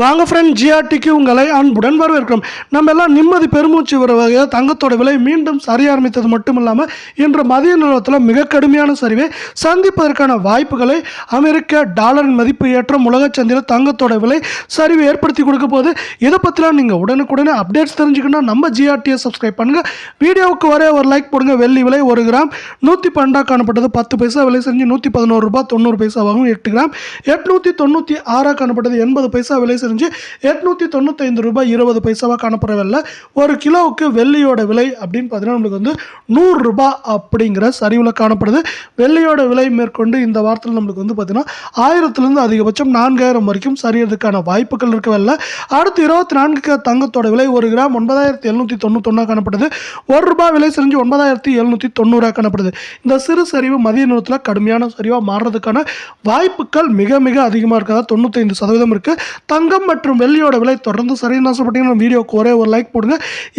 வாங்க ஃப்ரெண்ட் ஜிஆர்டிக்கு உங்களை அன்புடன் வரவேற்கிறோம். நம்ம எல்லாம் நிம்மதி பெருமூச்சு வர வகையில் தங்கத்தோட விலை மீண்டும் சரிய ஆரம்பித்தது மட்டும் இல்லாமல் இன்று மதிய நிலவரத்தில் மிக கடுமையான சரிவை சந்திப்பதற்கான வாய்ப்புகளை அமெரிக்க டாலரின் மதிப்பு ஏற்றம் உலகச் சந்தையில் தங்கத்தோட விலை சரிவை ஏற்படுத்தி கொடுக்க போது இதை பற்றிலாம் நீங்கள் உடனுக்குடனே அப்டேட்ஸ் தெரிஞ்சுக்கணும் நம்ம ஜிஆர்டியை சப்ஸ்கிரைப் பண்ணுங்கள் வீடியோவுக்கு வரே ஒரு லைக் போடுங்க. வெள்ளி விலை ஒரு கிராம். நூற்றி பன்னெண்டாக காணப்பட்டது பத்து பைசா. விலை செஞ்சு நூற்றி பதினோரு ரூபாய் தொண்ணூறு பைசாவாகவும் எட்டு கிராம். எட்நூற்றி தொண்ணூற்றி ஆறாக காணப்பட்டது எண்பது பைசா. விலை செஞ்சு எட்நூற்றி தொண்ணூத்தைந்து ரூபாய் இருபது பைசாவாக காணப்படவில்லை ஒரு கிலோவுக்கு வெள்ளியோட விலை அப்படின்னு பார்த்தீங்கன்னா நம்மளுக்கு வந்து நூறுரூபா அப்படிங்கிற சரிவில் காணப்படுது. வெள்ளியோட விலை மேற்கொண்டு இந்த வாரத்தில் நம்மளுக்கு வந்து பார்த்திங்கன்னா ஆயிரத்துலேருந்து அதிகபட்சம் நான்காயிரம் வரைக்கும் சரியறதுக்கான வாய்ப்புகள் இருக்கவில்லை அடுத்து இருபத்தி நான்கு தங்கத்தோட விலை ஒரு கிராம் ஒன்பதாயிரத்தி எழுநூற்றி தொண்ணூத்தொன்னா காணப்படுது. ஒரு ரூபாய் விலை செஞ்சு ஒன்பதாயிரத்தி எழுநூற்றி தொண்ணூறாக காணப்படுது. இந்த சிறு சரிவு மதிய நேரத்தில் கடுமையான சரிவாக மாறுறதுக்கான வாய்ப்புகள் மிக மிக அதிகமாக இருக்கிறதா தொண்ணூத்தைந்து சதவீதம் இருக்குது தங்க தங்கம் மற்றும் வெள்ளியோட விலை தொடர்ந்து சரின்னு ஆசைப்பட்டீங்கன்னா வீடியோக்கு ஒரே ஒரு லைக் போடுங்க.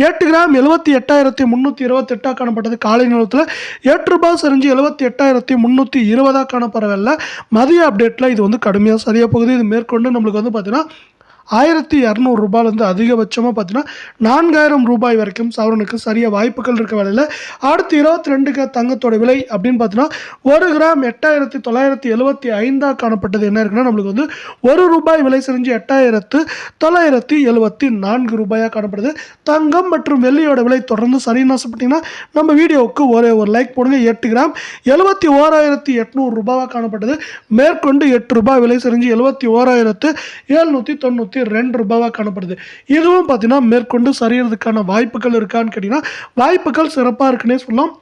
எட்டு கிராம் எழுபத்தி எட்டாயிரத்தி முந்நூற்றி இருபத்தெட்டாக காணப்பட்டது. காலை நேரத்தில் எட்டு ரூபாய் சரிஞ்சு எழுபத்தி எட்டாயிரத்தி முந்நூற்றி இருபதாக காணப்படவில்லை. மதிய அப்டேட்டில் இது வந்து கடுமையாக சரியாக போகுது. இது மேற்கொண்டு நம்மளுக்கு வந்து பார்த்தீங்கன்னா ஆயிரத்தி இரநூறு ரூபாயிலேருந்து அதிகபட்சமாக பார்த்தீங்கன்னா நான்காயிரம் ரூபாய் வரைக்கும் சவரனுக்கு சரியாக வாய்ப்புகள் இருக்க வேலையில். அடுத்து இருபத்தி ரெண்டுக்கு தங்கத்தோட விலை அப்படின்னு பார்த்தீங்கன்னா ஒரு கிராம் எட்டாயிரத்தி தொள்ளாயிரத்தி எழுபத்தி ஐந்தாக காணப்பட்டது. என்ன இருக்குன்னா நம்மளுக்கு வந்து ஒரு ரூபாய் விலை செஞ்சு எட்டாயிரத்து தொள்ளாயிரத்தி எழுபத்தி நான்கு ரூபாயாக காணப்படுது. தங்கம் மற்றும் வெள்ளியோட விலை தொடர்ந்து சரின்னு ஆசைப்பட்டீங்கன்னா நம்ம வீடியோவுக்கு ஒரே ஒரு லைக் போடுங்க. எட்டு கிராம் எழுபத்தி ஓராயிரத்தி எட்நூறு ரூபாவாக காணப்பட்டது. மேற்கொண்டு எட்டு ரூபாய் விலை செஞ்சு எழுபத்தி ஓராயிரத்து எழுநூற்றி தொண்ணூற்றி ரெண்டு ரூபாவாக காணப்படுது. இதுவும் பார்த்தீங்கன்னா மேற்கொண்டு சரியறதுக்கான வாய்ப்புகள் இருக்கான்னு கேட்டிங்கன்னா வாய்ப்புகள் சிறப்பாக இருக்குன்னே சொல்லலாம்.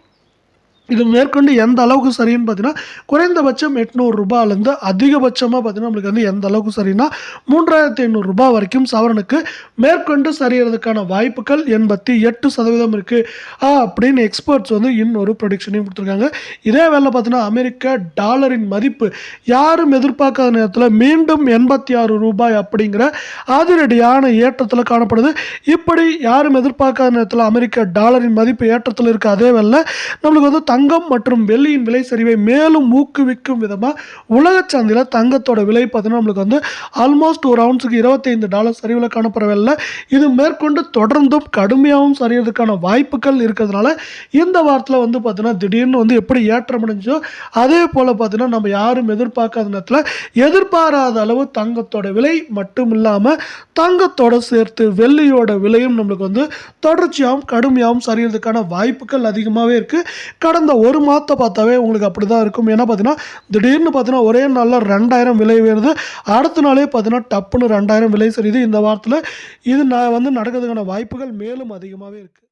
இது மேற்கொண்டு எந்த அளவுக்கு சரின்னு பார்த்தீங்கன்னா குறைந்தபட்சம் எட்நூறு ரூபாயிலேருந்து அதிகபட்சமாக பார்த்தீங்கன்னா நம்மளுக்கு வந்து எந்த அளவுக்கு சரின்னா மூன்றாயிரத்தி ஐநூறு ரூபாய் வரைக்கும் சவரனுக்கு மேற்கொண்டு சரியறதுக்கான வாய்ப்புகள் எண்பத்தி எட்டு சதவீதம் இருக்குது அப்படின்னு எக்ஸ்பர்ட்ஸ் வந்து இன்னொரு ப்ரொடிக்ஷனையும் கொடுத்துருக்காங்க. இதே வேலை பார்த்தீங்கன்னா அமெரிக்க டாலரின் மதிப்பு யாரும் எதிர்பார்க்காத நேரத்தில் மீண்டும் எண்பத்தி ஆறு ரூபாய் அப்படிங்கிற அதிரடியான ஏற்றத்தில் காணப்படுது. இப்படி யாரும் எதிர்பார்க்காத நேரத்தில் அமெரிக்க டாலரின் மதிப்பு ஏற்றத்தில் இருக்க. அதே வேலை நம்மளுக்கு வந்து தங்கம் மற்றும் வெள்ளியின் விலை சரிவை மேலும் ஊக்குவிக்கும் விதமாக உலக சந்தையில் தங்கத்தோட விலை பார்த்தீங்கன்னா நம்மளுக்கு வந்து ஆல்மோஸ்ட் ஒரு அவுன்ஸுக்கு இருபத்தைந்து டாலர் சரிவில் காணப்படவில்லை. இது மேற்கொண்டு தொடர்ந்தும் கடுமையாகவும் சரியறதுக்கான வாய்ப்புகள் இருக்கிறதுனால இந்த வாரத்தில் வந்து பார்த்தீங்கன்னா திடீர்னு வந்து எப்படி ஏற்றம் அடைஞ்சோ அதே போல் பார்த்தீங்கன்னா நம்ம யாரும் எதிர்பார்க்காத நேரத்தில் எதிர்பாராத அளவு தங்கத்தோட விலை மட்டும் இல்லாமல் தங்கத்தோட சேர்த்து வெள்ளியோட விலையும் நம்மளுக்கு வந்து தொடர்ச்சியாகவும் கடுமையாகவும் சரியறதுக்கான வாய்ப்புகள் அதிகமாகவே இருக்குது கடந்த ஒரு மாதத்தை பார்த்தாவே உங்களுக்கு அப்படி தான் இருக்கும். ஏன்னா பார்த்தீங்கன்னா திடீர்னு பார்த்தீங்கன்னா ஒரே நாளில் ரெண்டாயிரம் விலை உயருது அடுத்த நாளே பார்த்தீங்கன்னா டப்புன்னு ரெண்டாயிரம் விலை சரியுது. இந்த வாரத்தில் இது நான் வந்து நடக்கிறதுக்கான வாய்ப்புகள் மேலும் அதிகமாகவே இருக்குது